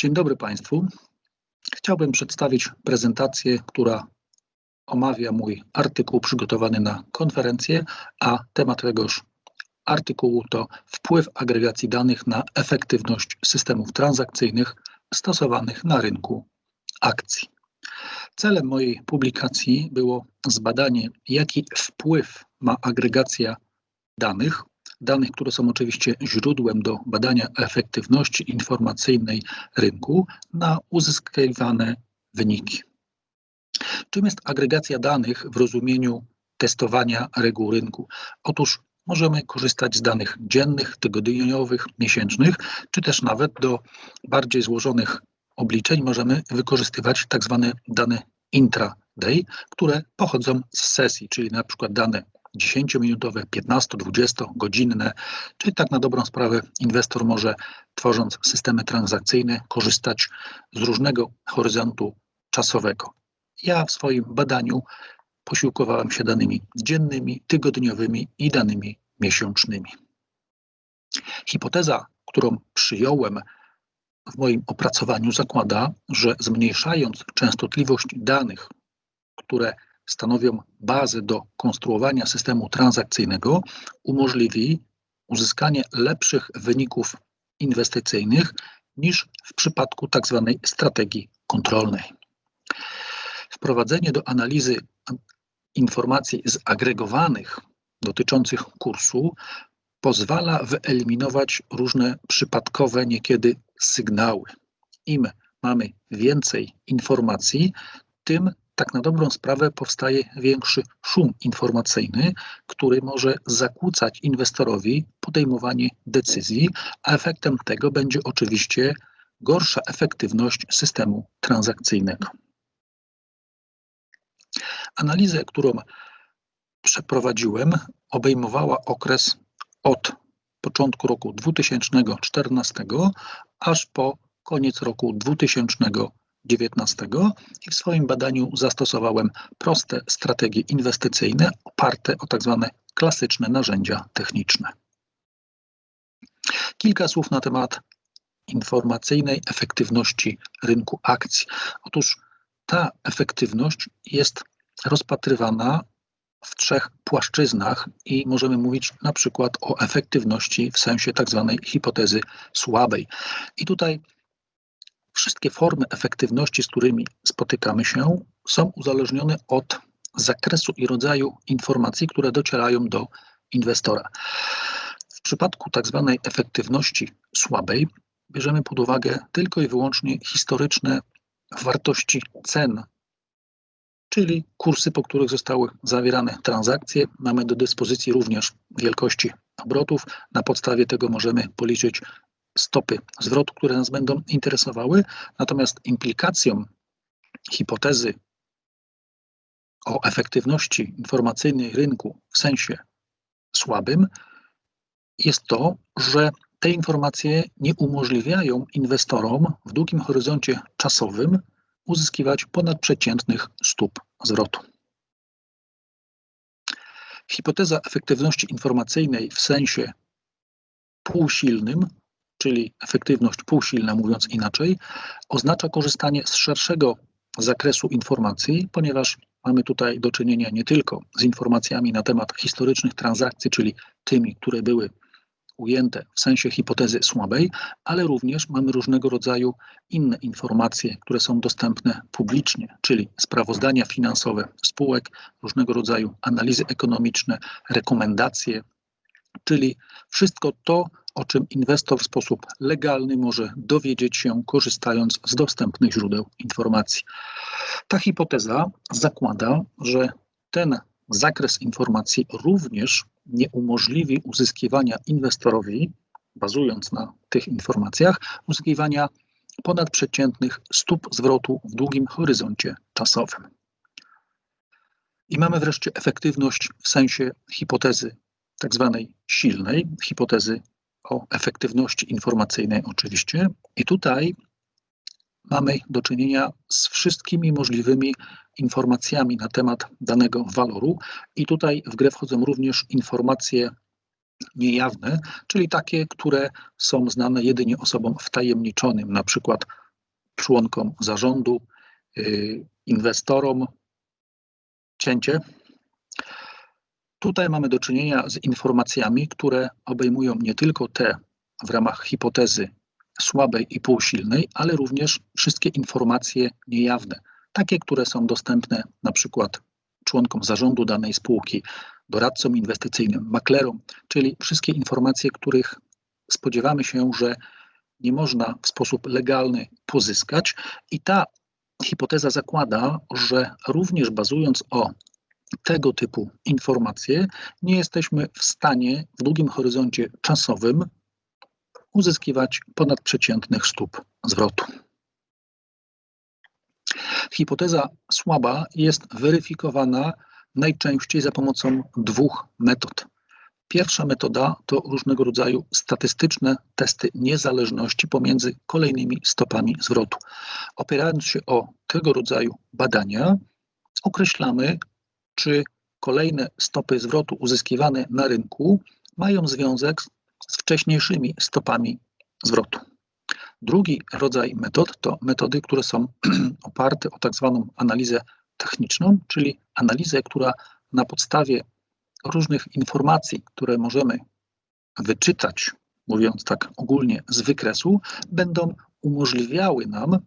Dzień dobry Państwu. Chciałbym przedstawić prezentację, która omawia mój artykuł przygotowany na konferencję, a temat tegoż artykułu to wpływ agregacji danych na efektywność systemów transakcyjnych stosowanych na rynku akcji. Celem mojej publikacji było zbadanie, jaki wpływ ma agregacja danych, danych, które są oczywiście źródłem do badania efektywności informacyjnej rynku, na uzyskiwane wyniki. Czym jest agregacja danych w rozumieniu testowania reguł rynku? Otóż możemy korzystać z danych dziennych, tygodniowych, miesięcznych, czy też nawet do bardziej złożonych obliczeń możemy wykorzystywać tak zwane dane intraday, które pochodzą z sesji, czyli na przykład dane 10-minutowe, 15, 20 godzinne, czyli tak na dobrą sprawę inwestor może tworząc systemy transakcyjne korzystać z różnego horyzontu czasowego. Ja w swoim badaniu posiłkowałem się danymi dziennymi, tygodniowymi i danymi miesięcznymi. Hipoteza, którą przyjąłem w moim opracowaniu, zakłada, że zmniejszając częstotliwość danych, które stanowią bazę do konstruowania systemu transakcyjnego, umożliwi uzyskanie lepszych wyników inwestycyjnych niż w przypadku tzw. Tak strategii kontrolnej. Wprowadzenie do analizy informacji zagregowanych dotyczących kursu pozwala wyeliminować różne przypadkowe niekiedy sygnały. Im mamy więcej informacji, tym tak na dobrą sprawę powstaje większy szum informacyjny, który może zakłócać inwestorowi podejmowanie decyzji, a efektem tego będzie oczywiście gorsza efektywność systemu transakcyjnego. Analizę, którą przeprowadziłem, obejmowała okres od początku roku 2014 aż po koniec roku 2019 i w swoim badaniu zastosowałem proste strategie inwestycyjne oparte o tak zwane klasyczne narzędzia techniczne. Kilka słów na temat informacyjnej efektywności rynku akcji. Otóż ta efektywność jest rozpatrywana w trzech płaszczyznach i możemy mówić na przykład o efektywności w sensie tak zwanej hipotezy słabej. I tutaj wszystkie formy efektywności, z którymi spotykamy się, są uzależnione od zakresu i rodzaju informacji, które docierają do inwestora. W przypadku tak zwanej efektywności słabej bierzemy pod uwagę tylko i wyłącznie historyczne wartości cen czyli kursy, po których zostały zawierane transakcje. Mamy do dyspozycji również wielkości obrotów. Na podstawie tego możemy policzyć stopy zwrotu, które nas będą interesowały. Natomiast implikacją hipotezy o efektywności informacyjnej rynku w sensie słabym jest to, że te informacje nie umożliwiają inwestorom w długim horyzoncie czasowym uzyskiwać ponadprzeciętnych stóp zwrotu. Hipoteza efektywności informacyjnej w sensie półsilnym, czyli efektywność półsilna, mówiąc inaczej, oznacza korzystanie z szerszego zakresu informacji, ponieważ mamy tutaj do czynienia nie tylko z informacjami na temat historycznych transakcji, czyli tymi, które były ujęte w sensie hipotezy słabej, ale również mamy różnego rodzaju inne informacje, które są dostępne publicznie, czyli sprawozdania finansowe spółek, różnego rodzaju analizy ekonomiczne, rekomendacje, czyli wszystko to, o czym inwestor w sposób legalny może dowiedzieć się, korzystając z dostępnych źródeł informacji. Ta hipoteza zakłada, że ten zakres informacji również nie umożliwi uzyskiwania inwestorowi, bazując na tych informacjach, uzyskiwania ponadprzeciętnych stóp zwrotu w długim horyzoncie czasowym. I mamy wreszcie efektywność w sensie hipotezy tak zwanej silnej, hipotezy o efektywności informacyjnej oczywiście. I tutaj mamy do czynienia z wszystkimi możliwymi informacjami na temat danego waloru i tutaj w grę wchodzą również informacje niejawne, czyli takie, które są znane jedynie osobom wtajemniczonym, na przykład członkom zarządu, inwestorom cięcie. Tutaj mamy do czynienia z informacjami, które obejmują nie tylko te w ramach hipotezy słabej i półsilnej, ale również wszystkie informacje niejawne, takie, które są dostępne na przykład członkom zarządu danej spółki, doradcom inwestycyjnym, maklerom, czyli wszystkie informacje, których spodziewamy się, że nie można w sposób legalny pozyskać. I ta hipoteza zakłada, że również bazując o tego typu informacje, nie jesteśmy w stanie w długim horyzoncie czasowym uzyskiwać ponadprzeciętnych stóp zwrotu. Hipoteza słaba jest weryfikowana najczęściej za pomocą dwóch metod. Pierwsza metoda to różnego rodzaju statystyczne testy niezależności pomiędzy kolejnymi stopami zwrotu. Opierając się o tego rodzaju badania, określamy, czy kolejne stopy zwrotu uzyskiwane na rynku mają związek z wcześniejszymi stopami zwrotu. Drugi rodzaj metod to metody, które są oparte o tak zwaną analizę techniczną, czyli analizę, która na podstawie różnych informacji, które możemy wyczytać, mówiąc tak ogólnie, z wykresu, będą umożliwiały nam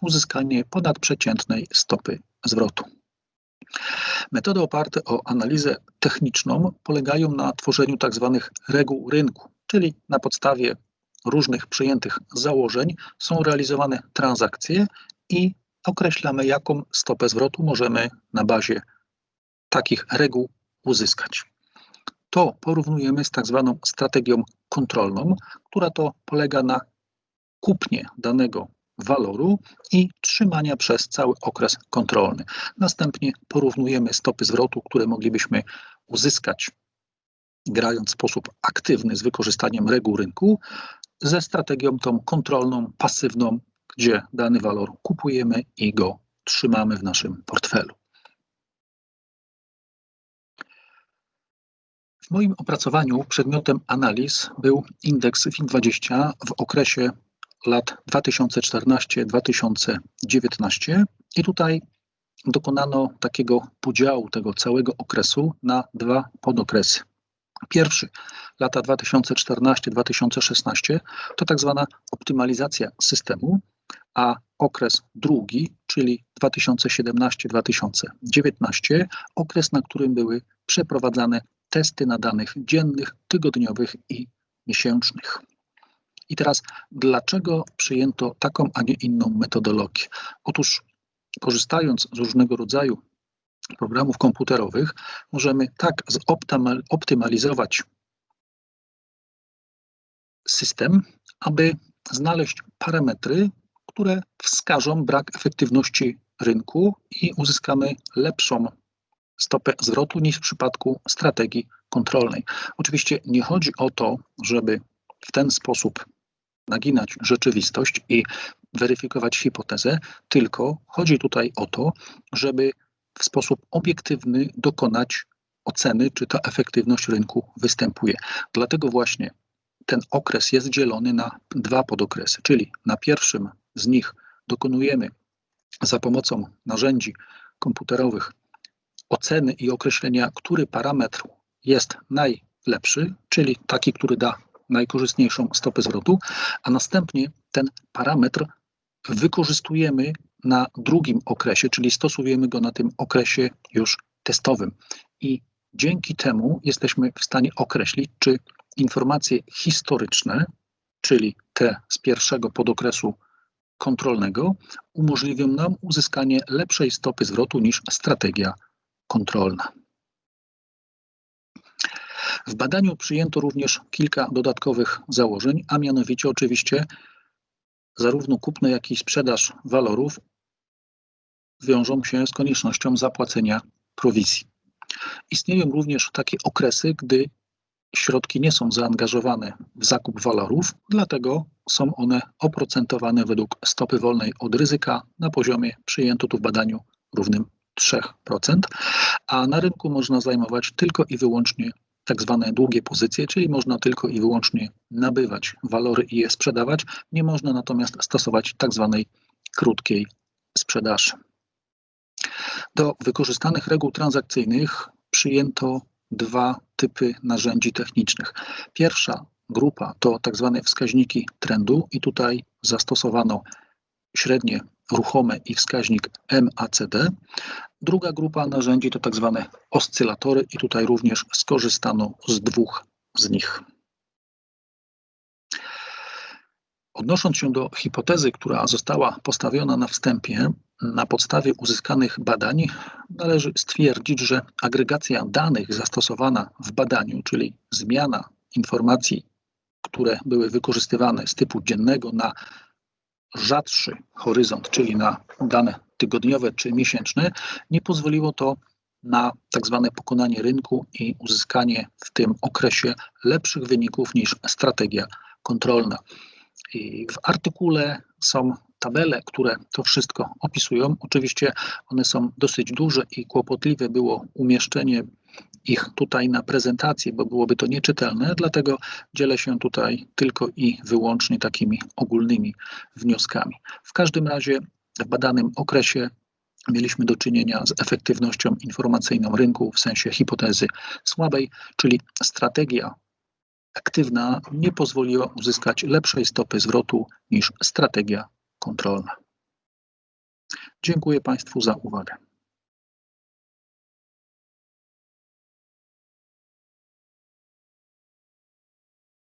uzyskanie ponadprzeciętnej stopy zwrotu. Metody oparte o analizę techniczną polegają na tworzeniu tzw. Tak reguł rynku, czyli na podstawie różnych przyjętych założeń są realizowane transakcje i określamy, jaką stopę zwrotu możemy na bazie takich reguł uzyskać. To porównujemy z tak zwaną strategią kontrolną, która to polega na kupnie danego waloru i trzymania przez cały okres kontrolny. Następnie porównujemy stopy zwrotu, które moglibyśmy uzyskać grając w sposób aktywny z wykorzystaniem reguł rynku, ze strategią tą kontrolną, pasywną, gdzie dany walor kupujemy i go trzymamy w naszym portfelu. W moim opracowaniu przedmiotem analiz był indeks WIN20 w okresie lat 2014-2019 i tutaj dokonano takiego podziału tego całego okresu na dwa podokresy. Pierwszy, lata 2014-2016, to tak zwana optymalizacja systemu, a okres drugi, czyli 2017-2019, okres, na którym były przeprowadzane testy na danych dziennych, tygodniowych i miesięcznych. I teraz, dlaczego przyjęto taką, a nie inną metodologię? Otóż, korzystając z różnego rodzaju programów komputerowych, możemy tak zoptymalizować system, aby znaleźć parametry, które wskażą brak efektywności rynku i uzyskamy lepszą stopę zwrotu niż w przypadku strategii kontrolnej. Oczywiście nie chodzi o to, żeby w ten sposób naginać rzeczywistość i weryfikować hipotezę, tylko chodzi tutaj o to, żeby w sposób obiektywny dokonać oceny, czy ta efektywność rynku występuje. Dlatego właśnie ten okres jest dzielony na dwa podokresy, czyli na pierwszym z nich dokonujemy za pomocą narzędzi komputerowych oceny i określenia, który parametr jest najlepszy, czyli taki, który da najkorzystniejszą stopę zwrotu, a następnie ten parametr wykorzystujemy na drugim okresie, czyli stosujemy go na tym okresie już testowym. I dzięki temu jesteśmy w stanie określić, czy informacje historyczne, czyli te z pierwszego podokresu kontrolnego, umożliwią nam uzyskanie lepszej stopy zwrotu niż strategia kontrolna. W badaniu przyjęto również kilka dodatkowych założeń, a mianowicie oczywiście zarówno kupno, jak i sprzedaż walorów wiążą się z koniecznością zapłacenia prowizji. Istnieją również takie okresy, gdy środki nie są zaangażowane w zakup walorów, dlatego są one oprocentowane według stopy wolnej od ryzyka na poziomie przyjęto tu w badaniu równym 3%, a na rynku można zajmować tylko i wyłącznie tak zwane długie pozycje, czyli można tylko i wyłącznie nabywać walory i je sprzedawać. Nie można natomiast stosować tak zwanej krótkiej sprzedaży. Do wykorzystanych reguł transakcyjnych przyjęto dwa typy narzędzi technicznych. Pierwsza grupa to tak zwane wskaźniki trendu i tutaj zastosowano średnie ruchome i wskaźnik MACD. Druga grupa narzędzi to tak zwane oscylatory i tutaj również skorzystano z dwóch z nich. Odnosząc się do hipotezy, która została postawiona na wstępie, na podstawie uzyskanych badań, należy stwierdzić, że agregacja danych zastosowana w badaniu, czyli zmiana informacji, które były wykorzystywane z typu dziennego na rzadszy horyzont, czyli na dane tygodniowe czy miesięczne, nie pozwoliło to na tak zwane pokonanie rynku i uzyskanie w tym okresie lepszych wyników niż strategia kontrolna. I w artykule są tabele, które to wszystko opisują. Oczywiście one są dosyć duże i kłopotliwe było umieszczenie ich tutaj na prezentacji, bo byłoby to nieczytelne, dlatego dzielę się tutaj tylko i wyłącznie takimi ogólnymi wnioskami. W każdym razie w badanym okresie mieliśmy do czynienia z efektywnością informacyjną rynku w sensie hipotezy słabej, czyli strategia aktywna nie pozwoliła uzyskać lepszej stopy zwrotu niż strategia kontrolna. Dziękuję Państwu za uwagę.